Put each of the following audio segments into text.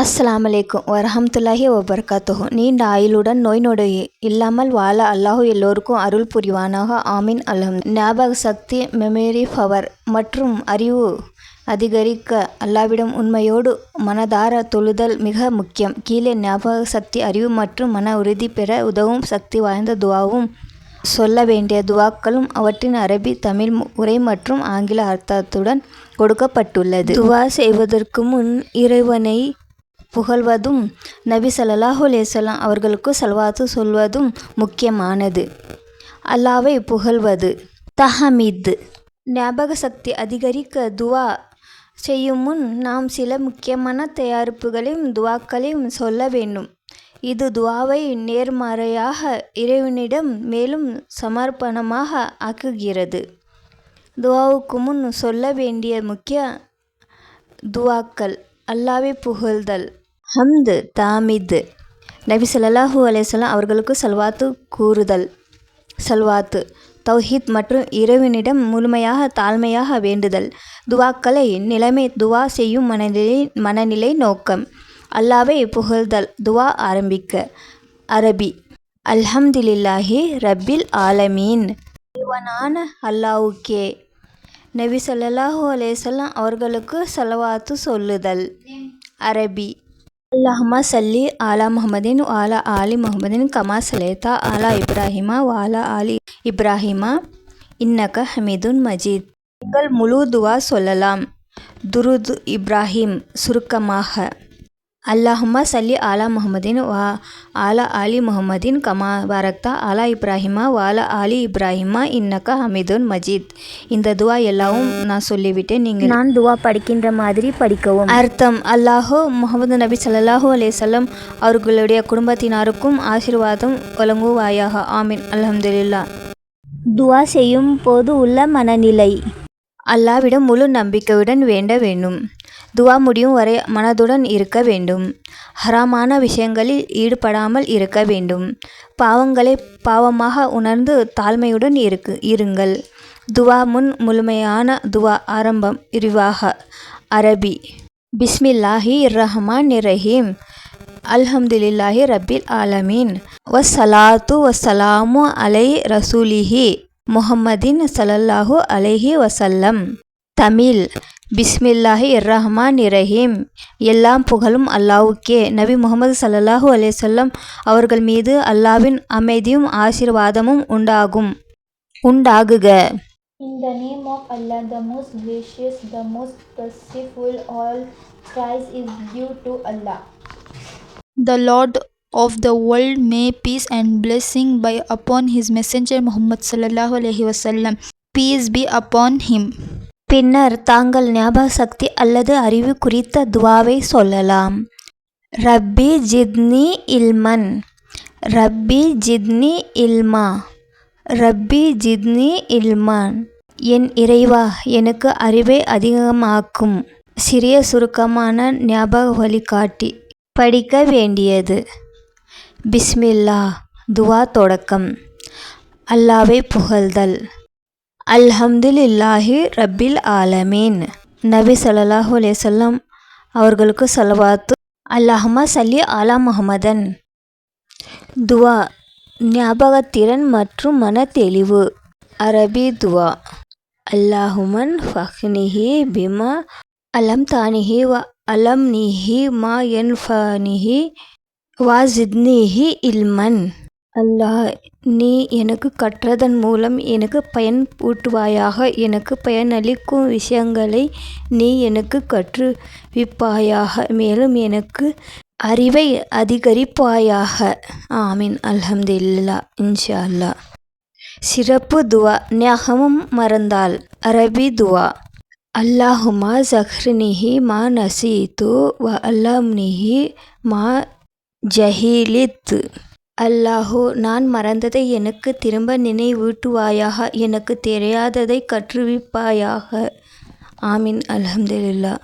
அஸ்லாம் அலைக்கும். வரஹமத்துல்லாஹி வபரகாத்துஹு. நீண்ட ஆயுளுடன் நோய் நொடி இல்லாமல் வாழ அல்லாஹு எல்லோருக்கும் அருள் புரிவானாக. ஆமீன். அல்ஹம் ஞாபக சக்தி மெமரி பவர் மற்றும் அறிவு அதிகரிக்க அல்லாவிடம் உண்மையோடு மனதார தொழுதல் மிக முக்கியம். கீழே ஞாபக சக்தி அறிவு மற்றும் மன உறுதி பெற உதவும் சக்தி வாய்ந்த துவாவும் சொல்ல வேண்டிய துவாக்களும் அவற்றின் அரபி தமிழ் உரை மற்றும் ஆங்கில அர்த்தத்துடன் கொடுக்கப்பட்டுள்ளது. துவா செய்வதற்கு முன் இறைவனை புகழ்வதும் நபி ஸல்லல்லாஹு அலைஹி அவர்களுக்கு சல்வாத்து சொல்வதும் முக்கியமானது. அல்லாவை புகழ்வது. தஹமீத். ஞாபக சக்தி அதிகரிக்க துவா செய்யும் முன் நாம் சில முக்கியமான தயாரிப்புகளையும் துவாக்களையும் சொல்ல வேண்டும். இது துவாவை நேர்மறையாக இறைவனிடம் மேலும் சமர்ப்பணமாக ஆக்குகிறது. துவாவுக்கு முன் சொல்ல வேண்டிய முக்கிய துவாக்கள் அல்லாவை புகழ்தல். ஹம்து தாமிது. நபி ஸல்லல்லாஹு அலைஹி அவர்களுக்கு சல்வாத்து கூறுதல். சல்வாத்து தௌஹீத் மற்றும் இறைவனிடம் முழுமையாக தாழ்மையாக வேண்டுதல். துவாக்களை நிலைமை துவா செய்யும் மனநிலை மனநிலை நோக்கம். அல்லாவை புகழ்தல் துவா ஆரம்பிக்க. அரபி அல்ஹம்துலில்லாஹி ரப்பில் ஆலமீன். இவனான அல்லாவுக்கே நபி ஸல்லல்லாஹு அலேசல்லாம் அவர்களுக்கு செலவாத்து சொல்லுதல். அரபி அல்லாஹுமா சல்லி ஆலா முகமதின் ஆலா ஆலி முகமதின் கமா சலேதா ஆலா இப்ராஹிமா வாலா ஆலி இப்ராஹிமா இன்னக ஹமீதுன் மஜீத் நீங்கள் முழு துவா சொல்லலாம். துருது இப்ராஹிம் சுருக்கமாக. அல்லாஹுமா சல்லி ஆலா முஹம்மதின் வா ஆலா ஆலி முஹம்மதின் கமா பாரக்தா ஆலா இப்ராஹிமா வாலா ஆலி இப்ராஹிமா இன்னக்க ஹமீதுன் மஜீத். இந்த துவா எல்லாவும் நான் சொல்லிவிட்டேன் நீங்கள் நான் துவா படிக்கின்ற மாதிரி படிக்கவும். அர்த்தம் அல்லாஹோ முகமது நபி ஸல்லல்லாஹு அலைஹி வஸல்லம் அவர்களுடைய குடும்பத்தினருக்கும் ஆசீர்வாதம் வழங்குவாயாக. ஆமீன். அல்ஹம்துலில்லா துவா செய்யும் போது உள்ள மனநிலை. அல்லாவிடம் முழு நம்பிக்கையுடன் வேண்ட வேண்டும். துவா முடியும் வரை மனதுடன் இருக்க வேண்டும். ஹராமான விஷயங்களில் ஈடுபடாமல் இருக்க வேண்டும். பாவங்களை பாவமாக உணர்ந்து தாழ்மையுடன் இருக்கு இருங்கள். துவா முன் முழுமையான துவா ஆரம்பம் விரிவாக. அரபி. பிஸ்மில்லாஹி ரஹ்மான் ரஹீம் அல்ஹம்துலில்லாஹி ரபில் ஆலமீன் வசலாத்து வசலாமு அலை ரசூலிஹி. முஹம்மதின் ஸல்லல்லாஹு அலைஹி வஸல்லம். தமிழ். பிஸ்மில்லாஹி ரஹ்மான் ரஹீம் எல்லாம் புகழும் அல்லாவுக்கே நபி முகமது ஸல்லல்லாஹு அலைஹி வஸல்லம் அவர்கள் மீது அல்லாவின் அமைதியும் ஆசீர்வாதமும் உண்டாகும். உண்டாகுக. In the name of Allah, the most gracious, the most merciful, all praise is due to Allah. the Lord of the world, may peace and blessing be upon His Messenger Muhammad sallallahu alaihi wasallam. Peace be upon him. பின்னர் தாங்கள் ஞாபக சக்தி அல்லது அறிவு குறித்த துவாவை சொல்லலாம். ரப்பி ஜித்னி இல்மன். ரப்பி ஜித்னி இல்மா. ரப்பி ஜித்னி இல்மான். என் இறைவா எனக்கு அறிவை அதிகமாக்கும். சிறிய சுருக்கமான ஞாபக வழிகாட்டி. படிக்க வேண்டியது. பிஸ்மில்லா துவா தொடக்கம். அல்லாவை புகழ்தல். அல்ஹம்துலில்லாஹி ரப்பில் ஆலமீன். நபி ஸல்லல்லாஹு அலேசல்லம் அவர்களுக்கு செலவாத்து அல்லாஹமா சல்லி ஆலா முஹம்மதன். துவா ஞாபகத்திறன் மற்றும் மன தெளிவு அரபி துவா அல்லாஹுமன் ஃபஹ்னிஹி பிமா அலம் தானிஹி வ அலம் நிஹி மா என் ஃபனிஹி வா ஜித்னிஹி இல்மன். அல்லாஹ் நீ எனக்கு கற்றதன் மூலம் எனக்கு பயன் ஊட்டுவாயாக. எனக்கு பயனளிக்கும் விஷயங்களை நீ எனக்கு கற்றுவிப்பாயாக. மேலும் எனக்கு அறிவை அதிகரிப்பாயாக. ஆமீன். அல்ஹம்துலில்லா இன்ஷா அல்லா சிறப்பு துவா. ஞாகமும் மறந்தால். அரபி துவா. அல்லாஹுமா ஜஹ்ரினிஹி மா நசீது வ அல்லாம்னிஹி மா ஜஹீலித். அல்லாஹோ நான் மறந்ததை எனக்கு திரும்ப நினைவூட்டுவாயாக எனக்கு தெரியாததை கற்றுவிப்பாயாக. ஆமீன். அல்ஹம்துலில்லா.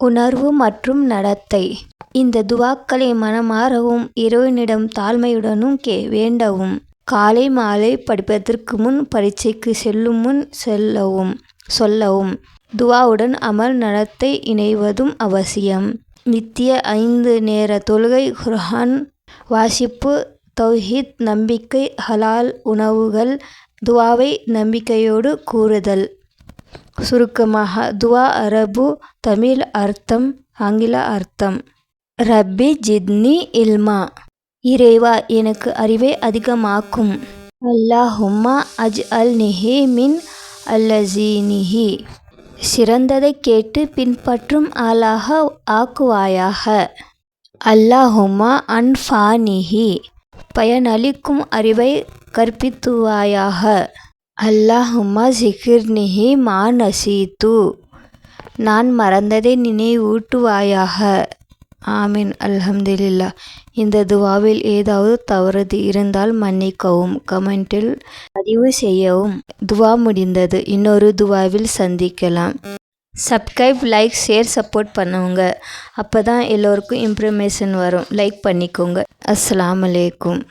உணர்வு மற்றும் நடத்தை. இந்த துவாக்களை மனமாறவும் இறைவனிடம் தாழ்மையுடனும் கே வேண்டவும். காலை மாலை படிப்பதற்கு முன் பரீட்சைக்கு செல்லும் முன் செல்லவும் சொல்லவும். துவாவுடன் அமல் நடத்தை இணைவதும் அவசியம். நித்திய ஐந்து நேர தொழுகை குர்ஹான் வாசிப்பு தௌஹீத் நம்பிக்கை ஹலால் உணவுகள் துவாவை நம்பிக்கையோடு கூறுதல். சுருக்கமாக துவா அரபு தமிழ் அர்த்தம் ஆங்கில அர்த்தம். ரப்பி ஜித்னி இல்மா. இறைவா எனக்கு அறிவை அதிகமாக்கும். அல்லாஹும்மா அஜ் அல் நிஹி மின் அல்லசீனிஹி. சிறந்ததை கேட்டு பின்பற்றும் ஆளாக ஆக்குவாயாக. அல்லாஹுமா அன்ஃபானிஹி. பயனளிக்கும் அறிவை கற்பித்துவாயாக. அல்லாஹுமா ஜிகிர்னிஹி மா நசீத்து நான் மறந்ததை நினைவூட்டுவாயாக. ஆமீன். அல்ஹம்துலில்லா. இந்த துவாவில் ஏதாவது தவறுது இருந்தால் மன்னிக்கவும் கமெண்டில் பதிவு செய்யவும். துவா முடிந்தது. இன்னொரு துவாவில் சந்திக்கலாம். சப்ஸ்கிரைப் லைக் ஷேர் சப்போர்ட் பண்ணுவோங்க அப்போ தான் எல்லோருக்கும் இம்ப்ரமேஷன் வரும். லைக் பண்ணிக்கோங்க. அஸ்லாம் அலைக்கும்.